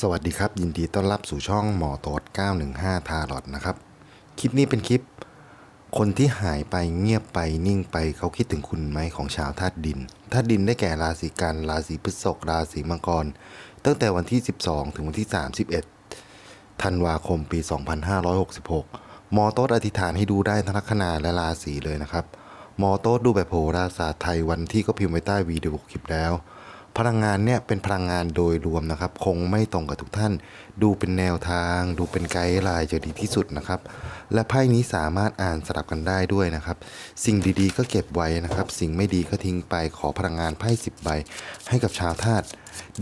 สวัสดีครับ ยินดีต้อนรับสู่ช่องหมอโตด915 ทารอดนะครับ คลิปนี้เป็นคลิป คนที่หายไปเงียบไปนิ่งไปเขาคิดถึงคุณไหมของชาวธาตุดินธาตุดินได้แก่ราศีกันราศีพฤษภราศีมังกร ตั้งแต่วันที่ 12 ถึงวันที่ 31 ธันวาคมปี 2566 หมอโต๊ดอธิษฐานให้ดูได้ทั้งลัคนาและราศีเลยนะครับ หมอโต๊ดดูแบบโหราศาสตร์ไทยวันที่ก็พิมพ์ไว้ใต้วีดีโอคลิปแล้ว พลังงานเนี่ยเป็นพลังงานโดยรวมนะครับ คงไม่ตรงกับทุกท่าน ดูเป็นแนวทาง ดูเป็นไกด์ไลน์จะดีที่สุดนะครับ และไพ่นี้สามารถอ่านสลับกันได้ด้วยนะครับ สิ่งดีๆ ก็เก็บไว้นะครับ สิ่งไม่ดีก็ทิ้งไปขอพลังงานไพ่สิบใบ ให้กับชาวธาตุ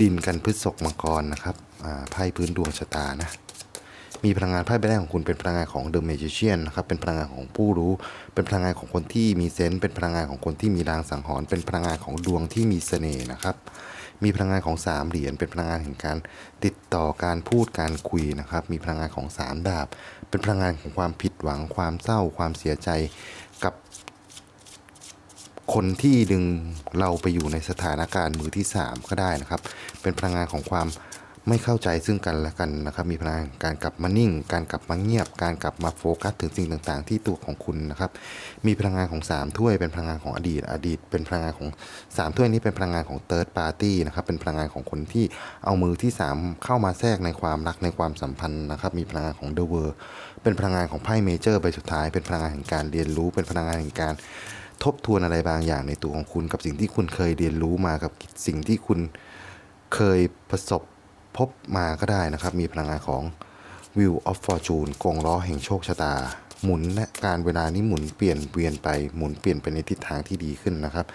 ดินกันพฤษกมังกรนะครับไพ่พื้นดวงชะตานะ มีพลังงานไพ่ใบแรกของคุณเป็นพลังงานของ The Magician นนะครับเป็นพลังงานของผู้รู้ เป็นพลังงานของคนที่มีเซนส์เป็นพลังงานของคนที่มีรางสังหรณ์เป็นพลังงานของดวงที่มีเสน่ห์นะครับมีพลังงานของสามเหรียญเป็นพลังงานแห่งการติดต่อการพูดการคุยนะครับ มีพลังงานของสามดาบ เป็นพลังงานของความผิดหวังความเศร้าความเสียใจกับคนที่ดึงเราไปอยู่ในสถานการณ์มือที่ 3 ก็ได้นะครับ เป็นพลังงานของความ ไม่เข้าใจซึ่งกันและกันนะครับ มีพลังงานการกลับมานิ่ง การกลับมาเงียบ การกลับมาโฟกัสถึงสิ่งต่างๆ ที่ตัวของคุณนะครับ มีพลังงานของ 3 ถ้วยเป็นพลังงานของอดีต อดีต เป็นพลังงานของ 3 ถ้วยนี้เป็นพลังงานของ Third Party นะครับ เป็นพลังงานของคนที่เอามือที่ 3 เข้ามาแทรกในความรักในความสัมพันธ์นะครับ มีพลังงานของ The World เป็นพลังงานของไพ่เมเจอร์ใบสุดท้าย เป็นพลังงานแห่งการเรียนรู้ เป็นพลังงานแห่งการทบทวนอะไรบางอย่างในตัวของคุณกับสิ่งที่คุณเคยเรียนรู้มากับสิ่งที่คุณเคยประสบ พบมาก็ได้นะครับ มีพลังงานของ Wheel of Fortune กงล้อแห่งโชคชะตา หมุนและการเวลานี้หมุนเปลี่ยนเวียนไปหมุนเปลี่ยนไปในทิศทางที่ดีขึ้นนะครับ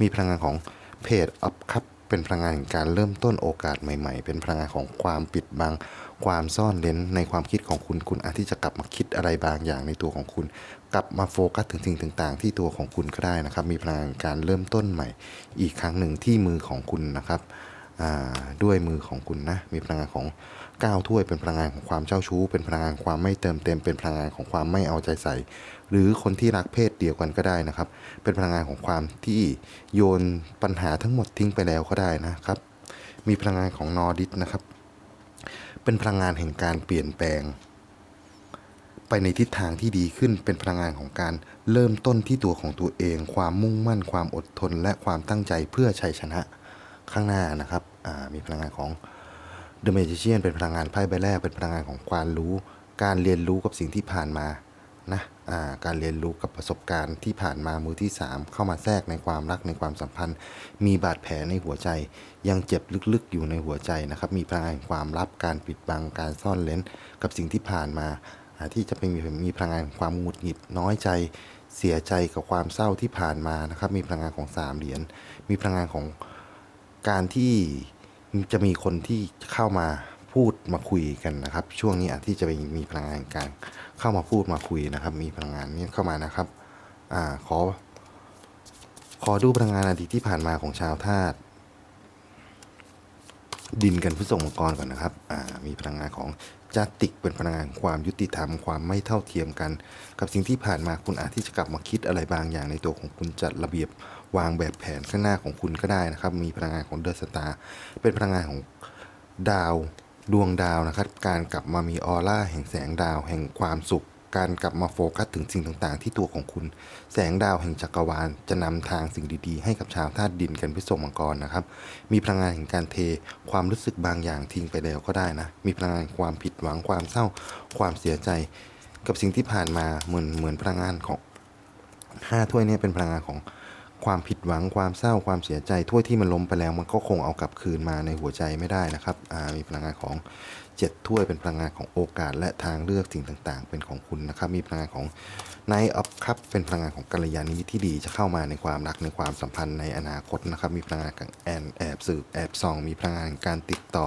มีพลังงานของเพจอัพคัพเป็นพลังงานแห่งการเริ่มต้นโอกาสใหม่ ๆ เป็นพลังงานของความปิดบัง ความซ่อนเร้นในความคิดของคุณคุณอาจที่จะกลับมาคิดอะไรบางอย่างในตัวของคุณ กลับมาโฟกัสถึงสิ่งต่าง ๆ ที่ตัวของคุณก็ได้นะครับ มีพลังงานการเริ่มต้นใหม่ อีกครั้งหนึ่งที่มือของคุณนะครับ ด้วยมือของคุณนะ มีพลังงานของก้าวถ้วย เป็นพลังงานของความเจ้าชู้ เป็นพลังงานความไม่เติมเต็ม เป็นพลังงานของความไม่เอาใจใส่ หรือคนที่รักเพศเดียวกันก็ได้นะครับ เป็นพลังงานของความที่โยนปัญหาทั้งหมดทิ้งไปแล้วก็ได้นะครับ มีพลังงานของนอร์ดิสนะครับ เป็นพลังงานแห่งการเปลี่ยนแปลง ไปในทิศทางที่ดีขึ้น เป็นพลังงานของการเริ่มต้นที่ตัวของตัวเอง ความมุ่งมั่น ความอดทน และความตั้งใจเพื่อชัยชนะ ข้างหน้านะครับมีพลังงานของ The Magician เป็นพลังงานไพ่ใบแรก เป็นพลังงานของความรู้ การเรียนรู้กับสิ่งที่ผ่านมานะาการเรียนรู้กับประสบการณ์ที่ผ่านมามือที่ 3 เข้ามาแทรกในความรักในความสัมพันธ์ มีบาดแผลในหัวใจ ยังเจ็บลึกๆอยู่ในหัวใจนะครับ มีพลังงานความลับการปิดบังการซ่อนเร้นกับสิ่งที่ผ่านมาาที่จะเป็นมีพลังงานความหงุดหงิดน้อยใจ เสียใจกับความเศร้าที่ผ่านมานะครับ มีพลังงานของสามเหรียญมีพลังงานของ การที่จะมีคนที่เข้ามาพูดมาคุยกันนะครับ ช่วงนี้อาจที่จะมีพลังงานการเข้ามาพูดมาคุยนะครับ มีพลังงานนี้เข้ามานะครับอ่าขอ ขอดูพลังงานอดีตที่ผ่านมาของชาวธาตุดินกันผู้ส่งมังกรก่อนนะครับอ่ามีพลังงานของจาติกเป็นพลังงานความยุติธรรมความไม่เท่าเทียมกัน กับสิ่งที่ผ่านมาคุณอาจที่จะกลับมาคิดอะไรบางอย่างในตัวของคุณจัดระเบียบ วางแบบแผนข้างหน้าของคุณก็ได้นะครับ มีพลังงานของเดอะสตาร์เป็นพลังงานของดาวดวงดาวนะครับ การกลับมามีออร่าแห่งแสงดาวแห่งความสุข การกลับมาโฟกัสถึงสิ่งต่างๆ ที่ตัวของคุณ แสงดาวแห่งจักรวาล จะนำทางสิ่งดีๆ ให้กับชาวธาตุดินกันพิส่งมังกรนะครับ มีพลังงานแห่งการเทความรู้สึกบางอย่างทิ้งไปแล้วก็ได้นะ มีพลังงานความผิดหวังความเศร้า ความเสียใจ กับสิ่งที่ผ่านมาเหมือนเหมือนพลังงานของห้าถ้วยนี่เป็นพลังงานของ ความผิดหวังความเศร้าความเสียใจถ้วยที่มันล้มไปแล้ว มันก็คงเอากลับคืนมาในหัวใจไม่ได้นะครับมีพลังงานของเจ็ดถ้วยเป็นพลังงานของโอกาส และทางเลือกสิ่งต่างๆ เป็นของคุณนะครับ มีพลังงานของ Night of Cup เป็นพลังงานของกัลยาณมิตรที่ดีจะเข้ามาในความรักในความสัมพันธ์ในอนาคตนะครับ มีพลังงานของแอนแอบสืบแอบส่อง มีพลังงานการติดต่อ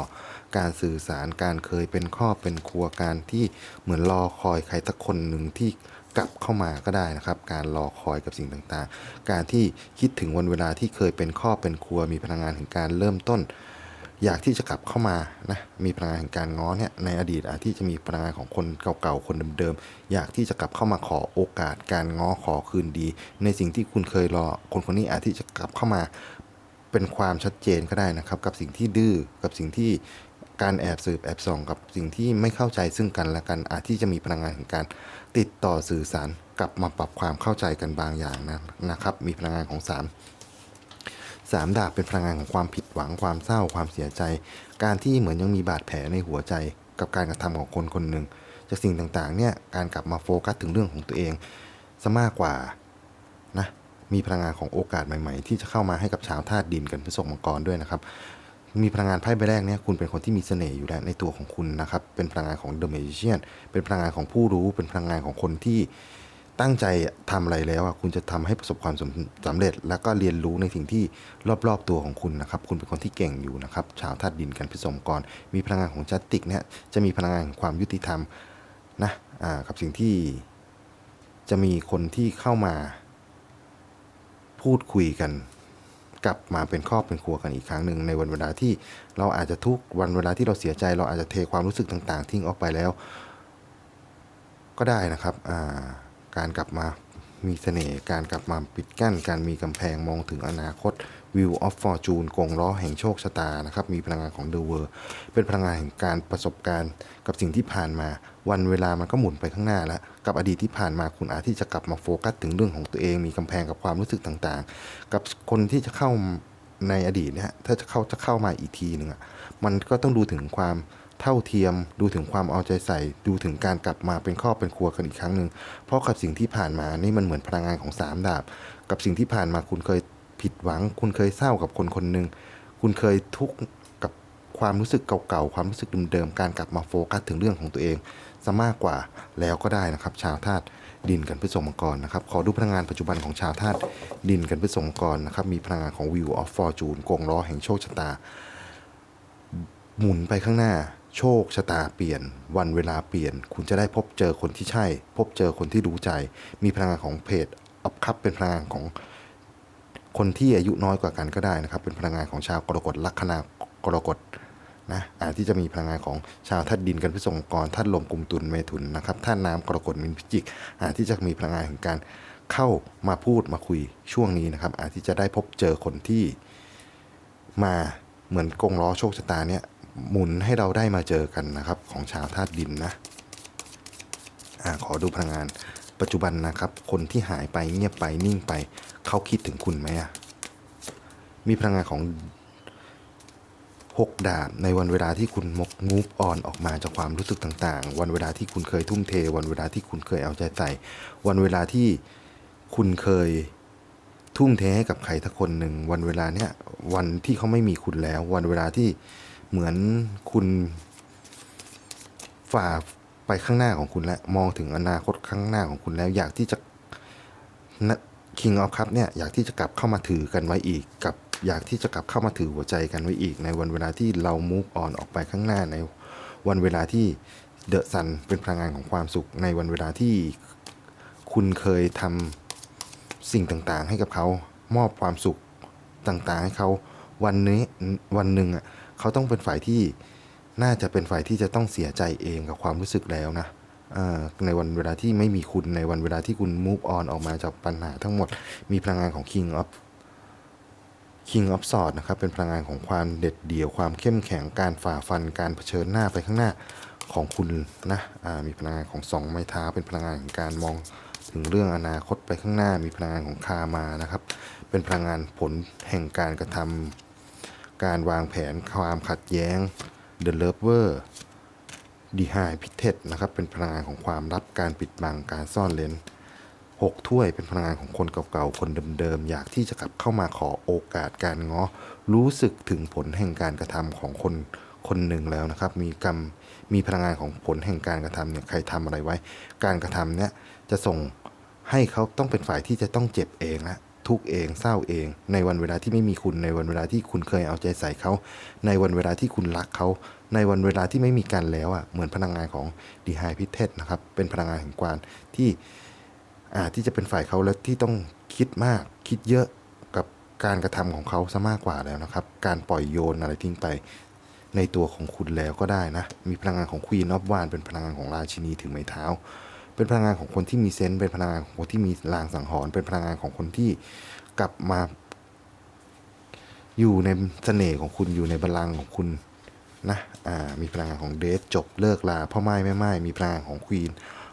การสื่อสารการเคยเป็นครอบเป็นครัวการที่เหมือนรอคอยใครสักคนหนึ่งที่ กลับเข้ามาก็ได้นะครับ การรอคอยกับสิ่งต่างๆ การที่คิดถึงวันเวลาที่เคยเป็นครอบเป็นครัว มีพลังงานแห่งการเริ่มต้น อยากที่จะกลับเข้ามานะมีพลังงานแห่งการง้อเนี่ยในอดีตอาจที่จะมีพลังงานของคนเก่าๆคนเดิมๆอยากที่จะกลับเข้ามาขอโอกาส การง้อขอคืนดี ในสิ่งที่คุณเคยรอคนคนนี้อาจที่จะกลับเข้ามาเป็นความชัดเจนก็ได้นะครับ กับสิ่งที่ดื้อกับสิ่งที่ การแอบสืบแอบส่องกับสิ่งที่ไม่เข้าใจซึ่งกันและกันอาจที่จะมีพลังงานของการติดต่อสื่อสารกลับมาปรับความเข้าใจกันบางอย่างนะนะครับ มีพลังงานของสามสามดาบเป็นพลังงานของความผิดหวังความเศร้าความเสียใจ การที่เหมือนยังมีบาดแผลในหัวใจ กับการกระทำของคนคนหนึ่งจากสิ่งต่างๆเนี่ยการกลับมาโฟกัสถึงเรื่องของตัวเองซะมากกว่านะมีพลังงานของโอกาสใหม่ ๆ ที่จะเข้ามาให้กับชาวธาตุดินกันพฤษภมังกรด้วยนะครับ มีพลังงานไพ่ใบแรกเนี่ยคุณเป็นคนที่มีเสน่ห์อยู่แล้วในตัวของคุณนะครับ เป็นพลังงานของ The Magician เป็นพลังงานของผู้รู้ เป็นพลังงานของคนที่ตั้งใจทำอะไรแล้วอะคุณจะทำให้ประสบความสำสำเร็จ แล้วก็เรียนรู้ในสิ่งที่รอบๆตัวของคุณนะครับ คุณเป็นคนที่เก่งอยู่นะครับ ชาวธาตุดินกันพิสมกร มีพลังงานของจัตติกเนี่ยจะมีพลังงานของความยุติธรรมนะอ่ากับสิ่งที่จะมีคนที่เข้ามาพูดคุยกัน กลับมาเป็นครอบเป็นครัวกันอีกครั้งหนึ่งในวันเวลาที่เราอาจจะทุกวันเวลาที่เราเสียใจ เราอาจจะเทความรู้สึกต่างๆ ทิ้งออกไปแล้ว ก็ได้นะครับาการกลับมามีเสน่ห์การกลับมาปิดกั้น การมีกำแพงมองถึงอนาคต View of Fortune กงล้อแห่งโชคชะตานะครับ มีพลังงานของ The World เป็นพลังงานแห่งการประสบการณ์กับสิ่งที่ผ่านมา วันเวลามันก็หมุนไปข้างหน้าแล้ว กับอดีตที่ผ่านมาคุณอาจที่จะกลับมาโฟกัสถึงเรื่องของตัวเอง มีกำแพงกับความรู้สึกต่างๆ กับคนที่จะเข้าในอดีตเนี่ยถ้าจะเข้าจะเข้ามาอีกทีหนึ่งอะมันก็ต้องดูถึงความเท่าเทียม ดูถึงความเอาใจใส่ ดูถึงการกลับมาเป็นครอบเป็นครัวกันอีกครั้งหนึ่งเพราะกับสิ่งที่ผ่านมานี่มันเหมือนพลังงานของสามดาบ กับสิ่งที่ผ่านมาคุณเคย ผิดหวัง คุณเคยเศร้ากับคนคนหนึ่งคุณเคยทุกข์กับความรู้สึกเก่าๆความรู้สึกเดิมๆการกลับมาโฟกัสถึงเรื่องของตัวเองซะมากกว่าแล้วก็ได้นะครับ ชาวธาตุดินกันพฤษภมังกรนะครับขอดูพลังงานปัจจุบันของชาวธาตุดินกันพฤษภมังกรนะครับมีพลังงานของ View of Fortune กงล้อแห่งโชคชะตา หมุนไปข้างหน้าโชคชะตาเปลี่ยน วันเวลาเปลี่ยน คุณจะได้พบเจอคนที่ใช่ พบเจอคนที่รู้ใจ มีพลังงานของเพจอัพคัพเป็นพลังงานของ คนที่อายุน้อยกว่ากันก็ได้นะครับ เป็นพลังงานของชาวกรกฎลัคนากรกฎนะอาจที่จะมีพลังงานของชาวธาตุดินกันพิสงกรธาตุลมกลุ่มตุลเมถุนนะครับธาตุน้ำกรกฎมินพิจิกอาจที่จะมีพลังงานของการเข้ามาพูดมาคุยช่วงนี้นะครับ อาจที่จะได้พบเจอคนที่มาเหมือนกงล้อโชคชะตาเนี่ยหมุนให้เราได้มาเจอกันนะครับ ของชาวธาตุดินนะอาขอดูพลังงาน ปัจจุบันนะครับ คนที่หายไปเงียบไปนิ่งไป เขาคิดถึงคุณไหมอะมีพลังงานของหกดาบในวันเวลาที่คุณมกมูฟออนออกมาจากความรู้สึกต่างๆ วันเวลาที่คุณเคยทุ่มเท วันเวลาที่คุณเคยเอาใจใส่ วันเวลาที่คุณเคยทุ่มเทให้กับใครทักคนหนึ่ง วันเวลาเนี้ยวันที่เขาไม่มีคุณแล้ว วันเวลาที่เหมือนคุณฝ่า ไปข้างหน้าของคุณแล้วมองถึงอนาคตข้างหน้าของคุณแล้ว อยากที่จะนะ King of Cup เนี่ยอยากที่จะกลับเข้ามาถือกันไว้อีกกับอยากที่จะกลับเข้ามาถือหัวใจกันไว้อีก ในวันเวลาที่เรา move on ออกไปข้างหน้าในวันเวลาที่เดอะซันเป็นพลังงานของความสุขในวันเวลาที่คุณเคยทำสิ่งต่างๆ ให้กับเขามอบความสุขต่างๆ ให้เขาวันนี้วันหนึ่งอะเขาต้องเป็นฝ่ายที่ น่าจะเป็นฝ่ายที่จะต้องเสียใจเองกับความรู้สึกแล้วนะในวันเวลาที่ไม่มีคุณในวันเวลาที่คุณ move on ออกมาจากปัญหาทั้งหมด มีพลังงานของ King of King of Swords นะครับ เป็นพลังงานของความเด็ดเดี่ยว ความเข้มแข็ง การฝ่าฟัน การเผชิญหน้าไปข้างหน้าของคุณนะมีพลังงานของสองไม้เท้า เป็นพลังงานของการมองถึงเรื่องอนาคตไปข้างหน้า มีพลังงานของคามานะครับ เป็นพลังงานผลแห่งการกระทำการวางแผนความขัดแย้ง The Lover d e h i พิเทศนะครับ เป็นพลังงานของความลับการปิดบังการซ่อนเลนหกถ้วยเป็นพลังงานของคนเก่าๆ คนเดิมๆ อยากที่จะกลับเข้ามาขอโอกาสการง้อ รู้สึกถึงผลแห่งการกระทำของคนคนหนึ่งแล้วนะครับ มีกรรม มีพลังงานของผลแห่งการกระทำเนี่ย ใครทำอะไรไว้ การกระทำเนี่ยจะส่งให้เขาต้องเป็นฝ่ายที่จะต้องเจ็บเองละ ทุกข์เองเศร้าเอง ในวันเวลาที่ไม่มีคุณในวันเวลาที่คุณเคยเอาใจใส่เขา ในวันเวลาที่คุณรักเขา ในวันเวลาที่ไม่มีกันแล้วอะเหมือนพลังงานของดีไฮพิเทศนะครับเป็นพลังงานแห่งความที่อาจที่จะเป็นฝ่ายเขาแล้วที่ต้องคิดมากคิดเยอะกับการกระทำของเขาซะมากกว่าแล้วนะครับ การปล่อยโยนอะไรทิ้งไปในตัวของคุณแล้วก็ได้นะ มีพลังงานของควีนอฟวานเป็นพลังงานของราชินีถือไม้เท้า เป็นพลังงานของคนที่มีเซนส์เป็นพลังงานของคนที่มีลางสังหรณ์เป็นพลังงานของคนที่กลับมา อยู่ในเสน่ห์ของคุณอยู่ในบัลลังก์ของคุณนะอ่ามีพลังงานของเดทจบเลิกลาพ่อไม้แม่ไม้มีพลังงานของควีน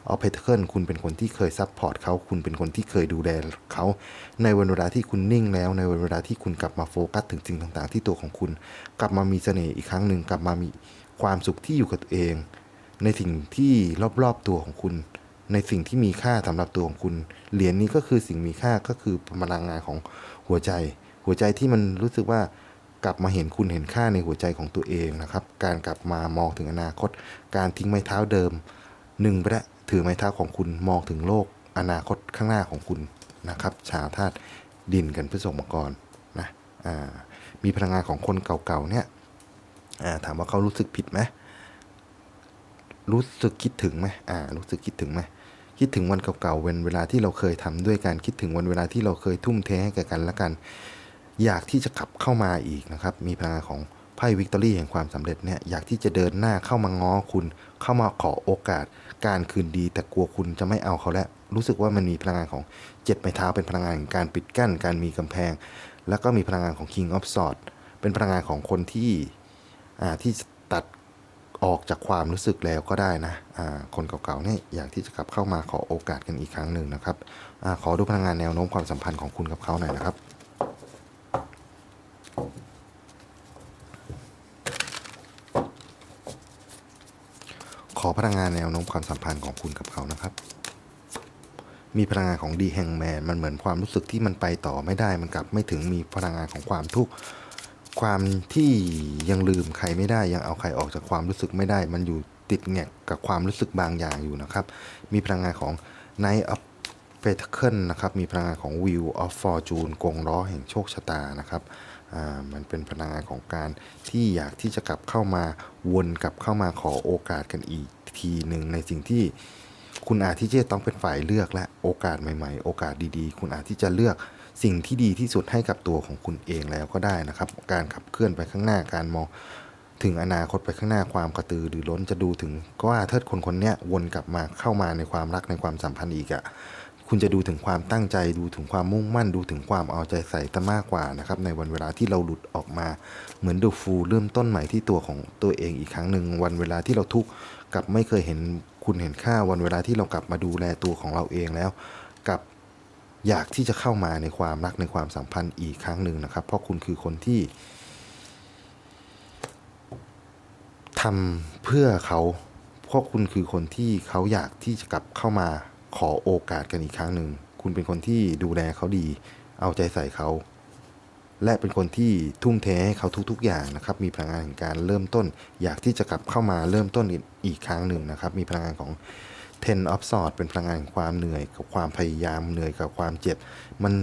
ออฟเพเทิลคุณเป็นคนที่เคยซัพพอร์ตเขาคุณเป็นคนที่เคยดูแลเขาในวันเวลาที่คุณนิ่งแล้ว ในวันเวลาที่คุณกลับมาโฟกัสถึงสิ่งต่าง ๆ ที่ตัวของคุณ กลับมามีเสน่ห์อีกครั้งหนึ่งกลับมามีความสุขที่อยู่กับตัวเอง ในสิ่งที่รอบๆตัวของคุณ ในสิ่งที่มีค่าสำหรับตัวของคุณ เหรียญนี้ก็คือสิ่งมีค่าก็คือพลังงานของหัวใจ หัวใจที่มันรู้สึกว่ากลับมาเห็นคุณเห็นค่าในหัวใจของตัวเองนะครับ การกลับมามองถึงอนาคต การทิ้งไม้เท้าเดิมหนึ่งไปแล้วถือไม้เท้าของคุณมองถึงโลก อนาคตข้างหน้าของคุณนะครับ ชาวธาตุดินกันพฤษภมังกรนะมีพลังงานของคนเก่าๆเนี่ยถามว่าเขารู้สึกผิดไหมรู้สึกคิดถึงไหมรู้สึกคิดถึงไหม คิดถึงวันเก่าๆวันเวลาที่เราเคยทำด้วยกัน คิดถึงวันเวลาที่เราเคยทุ่มเทให้แก่กันและกัน อยากที่จะขับเข้ามาอีกนะครับ มีพลังงานของไพ่วิกตอรี่แห่งความสำเร็จเนี่ยอยากที่จะเดินหน้าเข้ามาง้อคุณ เข้ามาขอโอกาส การคืนดี แต่กลัวคุณจะไม่เอาเขาแล้วรู้สึกว่ามันมีพลังงานของเจ็ดไม้เท้าเป็นพลังงานของการปิดกั้น การมีกำแพง แล้วก็มีพลังงานของ King of Swords เป็นพลังงานของคนที่อ่าที่ ออกจากความรู้สึกแล้วก็ได้นะคนเก่าๆเนี่ยอยากที่จะกลับเข้ามาขอโอกาสกันอีกครั้งหนึ่งนะครับอขอดูพลังงานแนวโน้มความสัมพันธ์ของคุณกับเขาหน่อยนะครับขอพลังงานแนวโน้มความสัมพันธ์ของคุณกับเขานะครับ มีพลังงานของดีแฮงแมนมันเหมือนความรู้สึกที่มันไปต่อไม่ได้ มันกลับไม่ถึงมีพลังงานของความทุกข์ ความที่ยังลืมใครไม่ได้ยังเอาใครออกจากความรู้สึกไม่ได้ มันอยู่ติดแงกกับความรู้สึกบางอย่างอยู่นะครับ มีพลังงานของ Knight of Pentacle นะครับ มีพลังงานของ Wheel of Fortune กงล้อแห่งโชคชะตานะครับอ่ามันเป็นพลังงานของการที่อยากที่จะกลับเข้ามาวนกลับเข้ามาขอโอกาสกันอีกทีหนึ่งในสิ่งที่คุณอาจที่จะต้องเป็นฝ่ายเลือกและโอกาสใหม่ ๆ โอกาสดีๆ คุณอาจที่จะเลือก สิ่งที่ดีที่สุดให้กับตัวของคุณเองแล้วก็ได้นะครับ การขับเคลื่อนไปข้างหน้าการมองถึงอนาคตไปข้างหน้าความกระตือรือร้นจะดูถึงก็ว่าถ้าคนคนนี้วนกลับมาเข้ามาในความรักในความสัมพันธ์อีกอะคุณจะดูถึงความตั้งใจดูถึงความมุ่งมั่นดูถึงความเอาใจใส่ซะมากกว่านะครับในวันเวลาที่เราหลุดออกมา เหมือนดูฟูเริ่มต้นใหม่ที่ตัวของตัวเองอีกครั้งหนึ่งวันเวลาที่เราทุกข์กับไม่เคยเห็นคุณเห็นค่าวันเวลาที่เรากลับมาดูแลตัวของเราเองแล้ว อยากที่จะเข้ามาในความรักในความสัมพันธ์อีกครั้งหนึ่งนะครับ เพราะคุณคือคนที่ทำเพื่อเขาเพราะคุณคือคนที่เขาอยากที่จะกลับเข้ามาขอโอกาสกันอีกครั้งหนึ่ง คุณเป็นคนที่ดูแลเขาดี เอาใจใส่เขา และเป็นคนที่ทุ่มเทให้เขาทุก ๆ อย่างนะครับ มีพลังงานแห่งการเริ่มต้น อยากที่จะกลับเข้ามาเริ่มต้นอีกอีกครั้งหนึ่งนะครับ มีพลังงานของ Ten of s w o r d เป็นพลังงานความเหนื่อยกับความพยายามเหนื่อยกับความเจ็บ มัน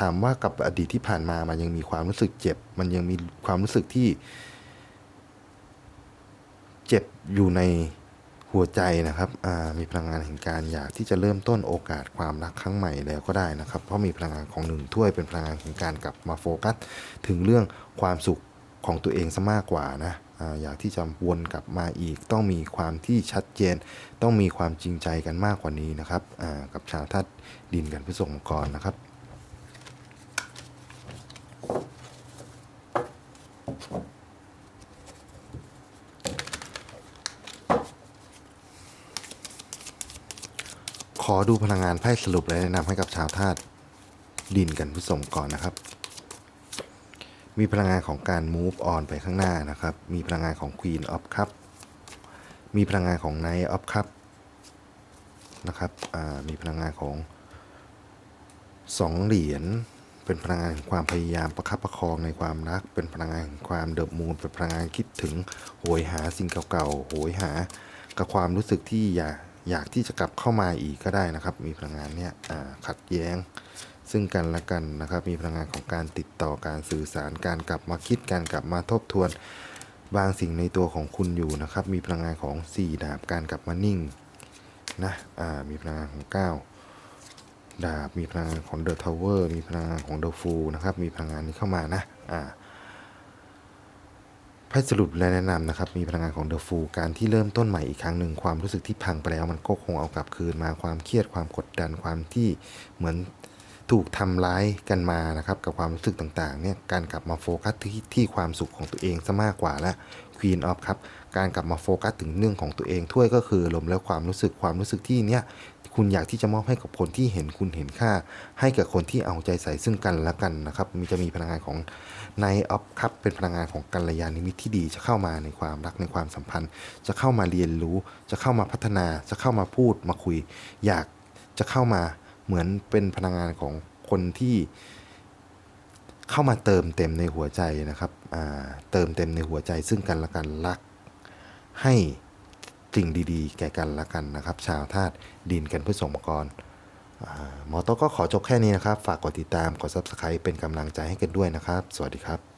ถามว่ากับอดีตที่ผ่านมามันยังมีความรู้สึกเจ็บ มันยังมีความรู้สึกที่ เจ็บอยู่ในหัวใจนะครับมีพลังงานแห่งการอยากที่จะเริ่มต้นโอกาสความรักครั้งใหม่แล้วก็ได้นะครับ เพราะมีพลังงานของหนึ่งถ้วยเป็นพลังงานของการกลับมาโฟกัส ถึงเรื่องความสุขของตัวเองซะมากกว่านะ อยากที่จะวนกลับมาอีก ต้องมีความที่ชัดเจน ต้องมีความจริงใจกันมากกว่านี้นะครับกับชาวธาตุดินกันพฤษภมังกรนะครับขอดูพลังงานไพ่สรุปและแนะนำให้กับชาวธาตุดินกันผู้สมก่อนนะครับ มีพลังงานของการ move on ไปข้างหน้านะครับ มีพลังงานของ Queen of Cup มีพลังงานของ Knight of Cup นะครับ มีพลังงานของสองเหรียญ เป็นพลังงานแห่งความพยายามประคับประคองในความรัก เป็นพลังงานแห่งความเดือบมูล เป็นพลังงานคิดถึงโหยหาสิ่งเก่าๆ โหยหา กับความรู้สึกที่อยากอยากที่จะกลับเข้ามาอีกก็ได้นะครับ มีพลังงานเนี้ยขัดแย้ง ซึ่งกันและกันนะครับ มีพลังงานของการติดต่อการสื่อสารการกลับมาคิดการกลับมาทบทวน บางสิ่งในตัวของคุณอยู่นะครับ มีพลังงานของ 4 ดาบการกลับมานิ่งนะอ่ามีพลังงานของ 9 ดาบมีพลังงานของ The Tower มีพลังงานของ The Fool นะครับมีพลังงานนี้เข้ามานะอ่าไพ่สรุปและแนะนำนะครับ มีพลังงานของเดอะฟูการที่เริ่มต้นใหม่อีกครั้งหนึ่งความรู้สึกที่พังไปแล้ว มันก็คงเอากลับคืนมาความเครียดความกดดันความที่เหมือน ถูกทำร้ายกันมานะครับกับความรู้สึกต่างๆเนี่ยการกลับมาโฟกัสที่ที่ความสุขของตัวเองซะมากกว่าและ Queen of ครับการกลับมาโฟกัสถึงเรื่องของตัวเองถ้วยก็คือลมและความรู้สึกความรู้สึกที่เนี่ยคุณอยากที่จะมอบให้กับคนที่เห็นคุณเห็นค่า ให้กับคนที่เอาใจใส่ซึ่งกันและกันนะครับมีจะมีพลังงานของ n i g h t of ครับเป็นพลังงานของกัลยาณมิตรที่ดีจะเข้ามาในความรักในความสัมพันธ์ จะเข้ามาเรียนรู้ จะเข้ามาพัฒนา จะเข้ามาพูดมาคุย อยากจะเข้ามา เหมือนเป็นพลังงานของคนที่เข้ามาเติมเต็มในหัวใจนะครับเติมเต็มในหัวใจซึ่งกันและกันรัก ให้สิ่งดีๆ แก่กันและกันนะครับ ชาวธาตุดินกันเพื่อสมกรหมอโตก็ขอจบแค่นี้นะครับ ฝากกดติดตาม กด Subscribe เป็นกำลังใจให้กันด้วยนะครับ สวัสดีครับ